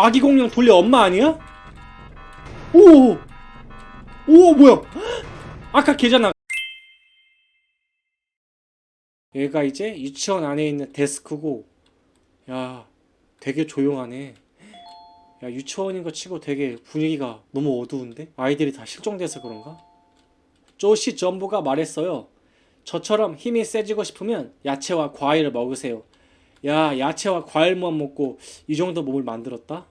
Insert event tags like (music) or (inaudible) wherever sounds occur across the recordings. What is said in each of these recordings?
아기 공룡 돌리 엄마 아니야? 오! 오 뭐야? 아까 걔잖아. 얘가 이제 유치원 안에 있는 데스크고 야 되게 조용하네. 야 유치원인 거 치고 되게 분위기가 너무 어두운데? 아이들이 다 실종돼서 그런가? 조시 전부가 말했어요. 저처럼 힘이 세지고 싶으면 야채와 과일을 먹으세요. 야, 야채와 과일만 먹고 이 정도 몸을 만들었다?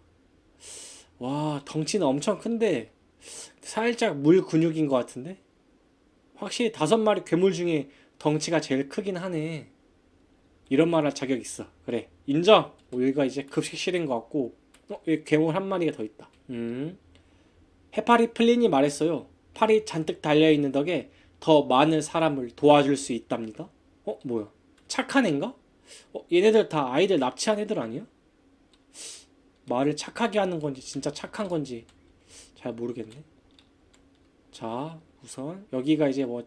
와, 덩치는 엄청 큰데 살짝 물 근육인 것 같은데? 확실히 다섯 마리 괴물 중에 덩치가 제일 크긴 하네. 이런 말 할 자격 있어. 그래, 인정. 어, 여기가 이제 급식실인 것 같고, 어, 여기 괴물 한 마리가 더 있다. 음. 해파리 플린이 말했어요. 팔이 잔뜩 달려있는 덕에 더 많은 사람을 도와줄 수 있답니다. 어, 뭐야? 착한 애인가? 어, 얘네들 다 아이들 납치한 애들 아니야? 말을 착하게 하는 건지 진짜 착한 건지 잘 모르겠네. 자, 우선 여기가 이제 뭐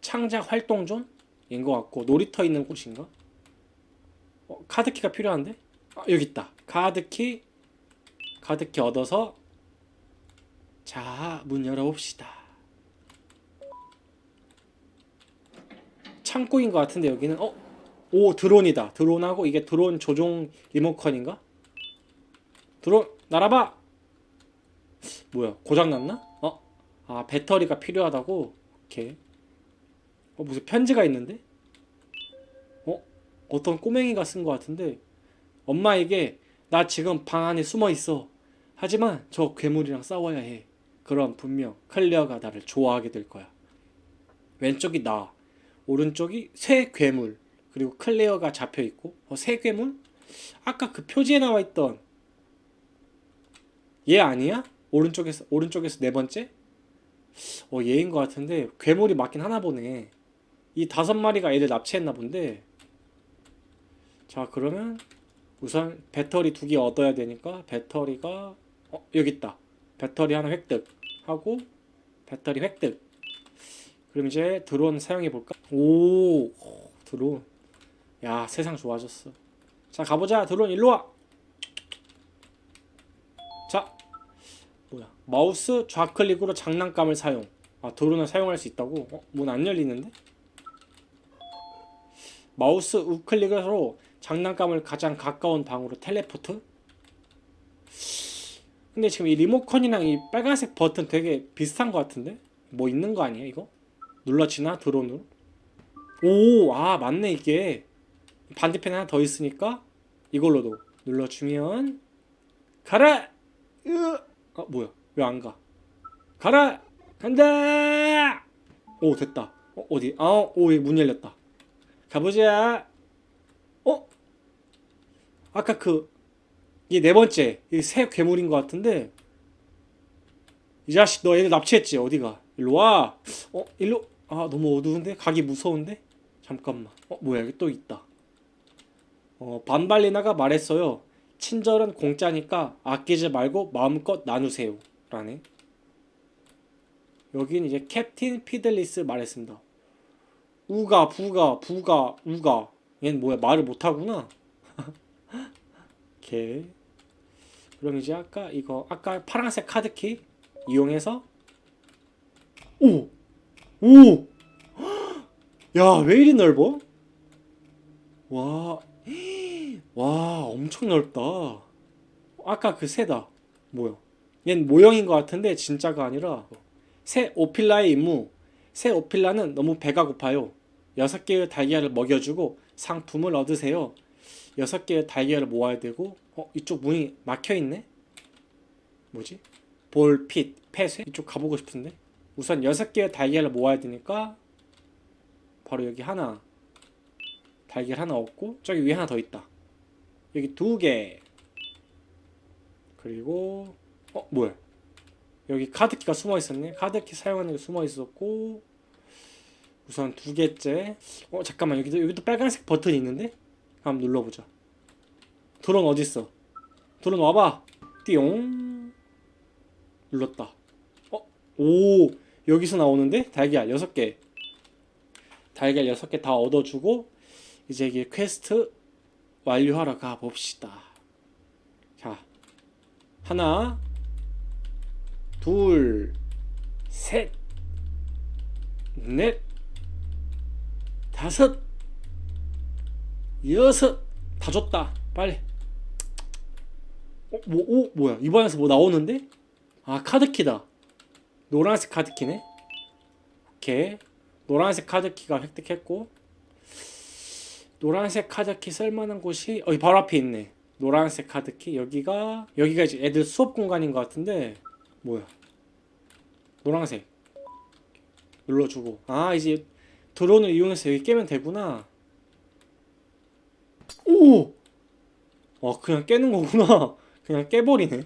창작 활동 존인 것 같고 놀이터 있는 곳인가? 어, 카드키가 필요한데? 아, 여기 있다. 카드키 카드키 얻어서 자, 문 열어봅시다. 창고인 것 같은데 여기는 어? 오 드론이다. 드론하고 이게 드론 조종 리모컨인가? 드론 날아봐. 뭐야 고장 났나? 어? 아 배터리가 필요하다고. 오케이. 어 무슨 편지가 있는데? 어? 어떤 꼬맹이가 쓴 것 같은데 엄마에게 나 지금 방 안에 숨어 있어. 하지만 저 괴물이랑 싸워야 해. 그럼 분명 클리어가 나를 좋아하게 될 거야. 왼쪽이 나, 오른쪽이 새 괴물, 그리고 클레어가 잡혀 있고 어, 새 괴물? 아까 그 표지에 나와 있던 얘 아니야? 오른쪽에서 오른쪽에서 네 번째? 어 얘인 것 같은데 괴물이 맞긴 하나 보네. 이 다섯 마리가 얘를 납치했나 본데. 자 그러면 우선 배터리 두 개 얻어야 되니까 배터리가 어 여기 있다. 배터리 하나 획득 하고 배터리 획득. 그럼 이제 드론 사용해 볼까? 오 드론. 야 세상 좋아졌어. 자 가보자 드론 일로 와. 자 뭐야 마우스 좌클릭으로 장난감을 사용. 아 드론을 사용할 수 있다고? 어, 문 안 열리는데? 마우스 우클릭으로 장난감을 가장 가까운 방으로 텔레포트? 근데 지금 이 리모컨이랑 이 빨간색 버튼 되게 비슷한 것 같은데? 뭐 있는 거 아니야 이거? 눌러지나 드론으로? 오, 아 맞네 이게 반대편에 하나 더 있으니까 이걸로도 눌러주면 가라! 으! 아 뭐야 왜 안 가? 가라! 간다! 오 됐다 어, 어디? 아오문 열렸다 가보자 어? 아까 그 이게 네 번째 이 새 괴물인 것 같은데 이 자식 너 얘들 납치했지 어디가 일로 와 어? 일로 아 너무 어두운데 가기 무서운데 잠깐만 어 뭐야 여기 또 있다 어 반발리나가 말했어요. 친절은 공짜니까 아끼지 말고 마음껏 나누세요. 라네. 여긴 이제 캡틴 피들리스 말했습니다. 우가 부가 부가 우가. 얘는 뭐야? 말을 못하구나. (laughs) 오케이. 그럼 이제 아까 이거 아까 파란색 카드키 이용해서 오! 오! (gasps) 야, 왜 이리 넓어? 와, (gasps) 와, 엄청 넓다. 아까 그 새다. 뭐야? 얜 모형인 것 같은데 진짜가 아니라 새 오필라의 임무. 새 오필라는 너무 배가 고파요. 여섯 개의 달걀을 먹여주고 상품을 얻으세요. 여섯 개의 달걀을 모아야 되고, 어, 이쪽 문이 막혀 있네? 뭐지? 볼, 핏, 폐쇄? 이쪽 가보고 싶은데? 우선 여섯 개의 달걀을 모아야 되니까 바로 여기 하나 달걀 하나 얻고 저기 위에 하나 더 있다. 여기 두 개. 그리고 어 뭐야? 여기 카드키가 숨어 있었네. 카드키 사용하는 게 숨어 있었고 우선 두 개째. 어 잠깐만. 여기도 여기도 빨간색 버튼이 있는데? 한번 눌러보자. 드론 어디 있어? 드론 와봐. 띠용. 눌렀다. 어 오. 여기서 나오는데? 달걀 6개. 달걀 6개 다 얻어주고 이제 이게 퀘스트 완료하러 가봅시다 자 하나, 둘, 셋, 넷, 다섯, 여섯. 다 줬다. 빨리. 어, 뭐, 오, 뭐야? 이번에서 뭐 나오는데? 아, 카드키다. 노란색 카드키네. 오케이. 노란색 카드키가 획득했고. 노란색 카드키 쓸만한 곳이 어, 이 바로 앞에 있네. 노란색 카드키 여기가 여기가 이제 애들 수업 공간인 것 같은데 뭐야? 노란색 눌러주고 아 이제 드론을 이용해서 여기 깨면 되구나. 오! 어 그냥 깨는 거구나. (laughs) 그냥 깨버리네.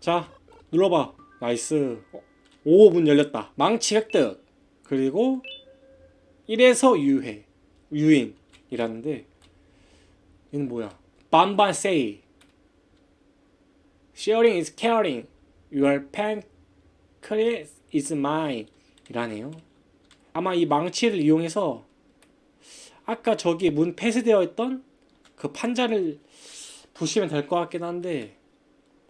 자 눌러봐. 나이스. 어, 오문 열렸다. 망치 획득. 그리고 1에서 유해. 유인이라는데 얘는 뭐야? 반반 say. Sharing is caring. Your pancreas is mine. 이라네요. 아마 이 망치를 이용해서 아까 저기 문 폐쇄되어 있던 그 판자를 부시면 될 것 같긴 한데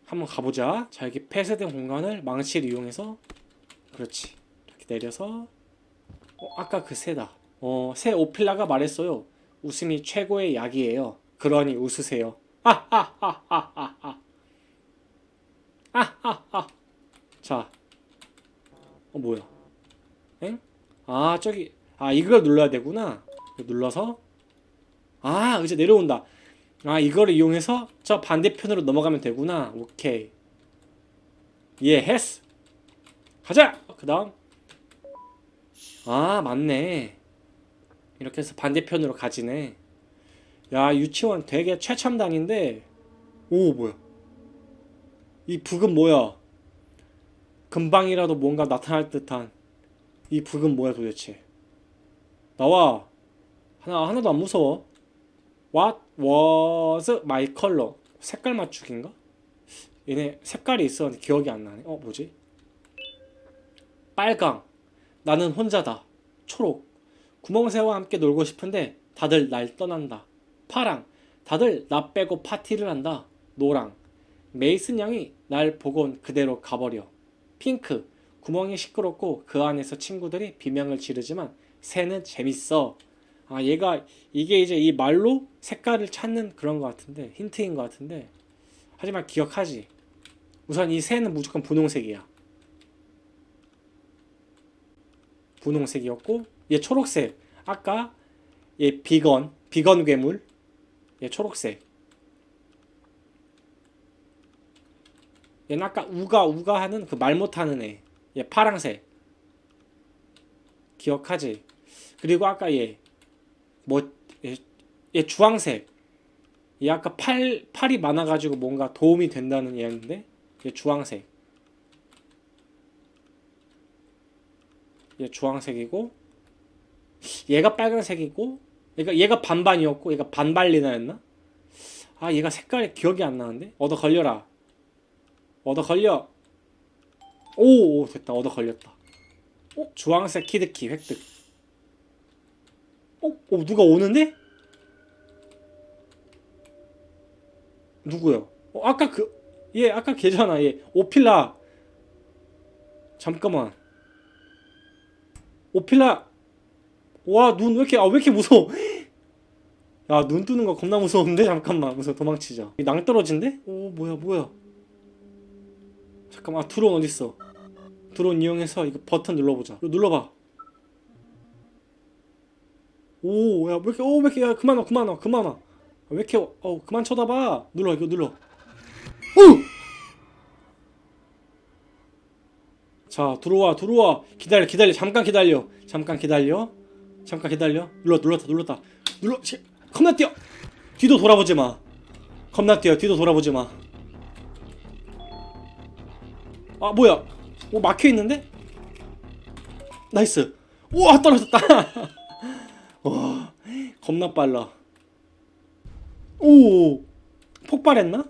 한번 가보자. 자 여기 폐쇄된 공간을 망치를 이용해서 그렇지. 이렇게 내려서 어, 아까 그 새다. 어, 새 오필라가 말했어요. 웃음이 최고의 약이에요. 그러니 웃으세요. 하하하하하하. 하하하. 자, 어 뭐야? 엥? 아 저기 아 이걸 눌러야 되구나. 눌러서 아 이제 내려온다. 아 이거를 이용해서 저 반대편으로 넘어가면 되구나. 오케이. 예 했어. 가자. 그 다음 아 맞네. 이렇게 해서 반대편으로 가지네. 야 유치원 되게 최첨단인데 오 뭐야? 이 북은 뭐야? 금방이라도 뭔가 나타날 듯한 이 북은 뭐야 도대체? 나와 하나 하나도 안 무서워. What was my color? 색깔 맞추기인가? 얘네 색깔이 있었는데 기억이 안 나네. 어 뭐지? 빨강. 나는 혼자다. 초록. 구멍새와 함께 놀고 싶은데 다들 날 떠난다. 파랑. 다들 나 빼고 파티를 한다. 노랑. 메이슨 양이 날 보곤 그대로 가버려. 핑크. 구멍이 시끄럽고 그 안에서 친구들이 비명을 지르지만 새는 재밌어. 아 얘가 이게 이제 이 말로 색깔을 찾는 그런 것 같은데 힌트인 것 같은데 하지만 기억하지. 우선 이 새는 무조건 분홍색이야. 분홍색이었고 얘 초록색. 아까 얘 비건 비건 괴물. 얘 초록색. 얘는 아까 우가 우가 하는 그 말 못하는 애. 얘 파랑색. 기억하지? 그리고 아까 얘 뭐 얘, 얘 주황색. 얘 아까 팔 팔이 많아가지고 뭔가 도움이 된다는 얘였는데 얘 주황색. 얘 주황색이고 얘가 빨간색이고 얘가 얘가 반반이었고 얘가 반발리나였나? 아 얘가 색깔이 기억이 안 나는데 얻어 걸려라. 얻어 걸려. 오, 오 됐다 얻어 걸렸다. 어 주황색 키드키 획득. 어, 어 누가 오는데? 누구요? 어 아까 그 얘 아까 걔잖아 얘 오필라. 잠깐만. 오필라. 와 눈 왜 이렇게 아 왜 이렇게 무서워? (gasps) 야 눈 뜨는 거 겁나 무서운데 잠깐만 무서워 도망치자. 이 낭떠러진데? 오 뭐야 뭐야? 잠깐만 아, 드론 어디 있어? 드론 이용해서 이거 버튼 눌러보자. 눌러봐. 오, 야, 왜 이렇게, 오, 왜 이렇게, 야, 그만 와, 그만 와, 그만 와. 아, 왜 이렇게, 어, 그만 쳐다봐. 눌러, 이거 눌러. 오! 자, 들어와, 들어와. 기다려, 기다려. 잠깐 기다려. 잠깐 기다려. 잠깐 기다려. 눌러, 눌렀다, 눌렀다. 눌러, 시, 겁나 뛰어. 뒤도 돌아보지 마. 겁나 뛰어. 뒤도 돌아보지 마. 아, 뭐야? 오, 막혀 있는데? 나이스. 우와, 떨어졌다. (laughs) 와, 겁나 빨라. 오, 폭발했나?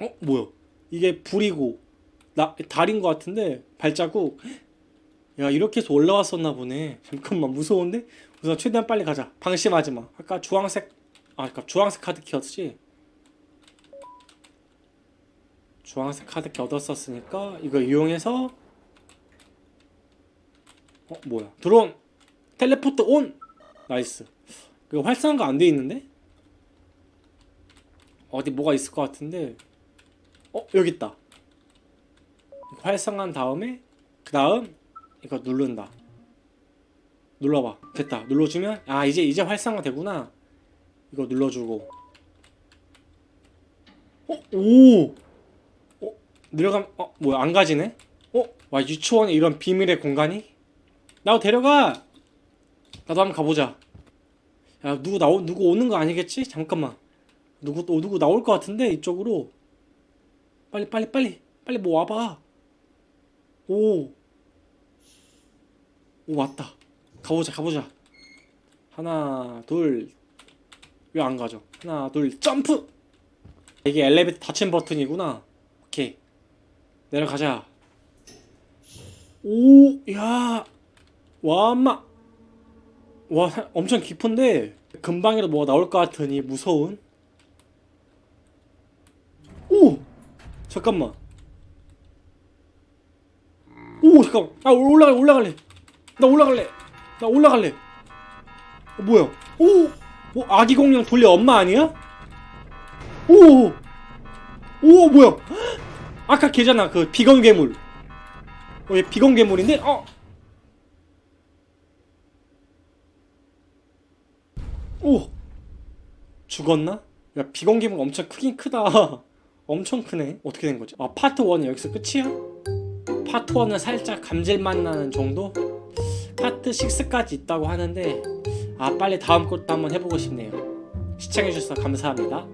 어, 뭐야? 이게 불이고 나 달인 것 같은데 발자국. 야, 이렇게 해서 올라왔었나 보네. 잠깐만 무서운데? 우선 최대한 빨리 가자. 방심하지 마. 아까 주황색, 아, 아까 주황색 카드 키웠지. 주황색 카드 키 얻었었으니까 이거 이용해서 어 뭐야 드론 텔레포트 온 나이스 이거 활성화가 안 돼 있는데 어디 뭐가 있을 것 같은데 어 여기 있다 활성화한 다음에 그 다음 이거 누른다 눌러봐 됐다 눌러주면 아 이제 이제 활성화 되구나 이거 눌러주고 어? 오! 어? 내려가면 어? 뭐야 안 가지네? 어? 와 유치원에 이런 비밀의 공간이? 나도 데려가! 나도 한번 가보자 야 누구 나오 누구 오는 거 아니겠지? 잠깐만 누구 또 누구 나올 것 같은데 이쪽으로 빨리 빨리 빨리 빨리 뭐 와봐 오! 오 왔다. 가보자 가보자. 하나 둘. 왜 안 가죠? 하나 둘 점프! 이게 엘리베이터 닫힌 버튼이구나. 오케이. 내려가자. 오야. 와 엄마. 와 엄청 깊은데 금방이라도 뭐가 나올 것 같으니 무서운? 오! 잠깐만. 오 잠깐 아 올라갈래 올라갈래 나 올라갈래 나 올라갈래 어, 뭐야 오 뭐, 아기 공룡 돌려 엄마 아니야? 오! 오, 뭐야? (gasps) 아까 걔잖아. 그 비건 괴물. 어, 얘 비건 괴물인데? 어! 오! 죽었나? 야, 비건 괴물 엄청 크긴 크다. (laughs) 엄청 크네. 어떻게 된 거지? 아, 파트 1은 여기서 끝이야? 파트 1은 살짝 감질맛 나는 정도? 파트 6까지 있다고 하는데 아 빨리 다음 것도 한번 해보고 싶네요. 시청해주셔서 감사합니다.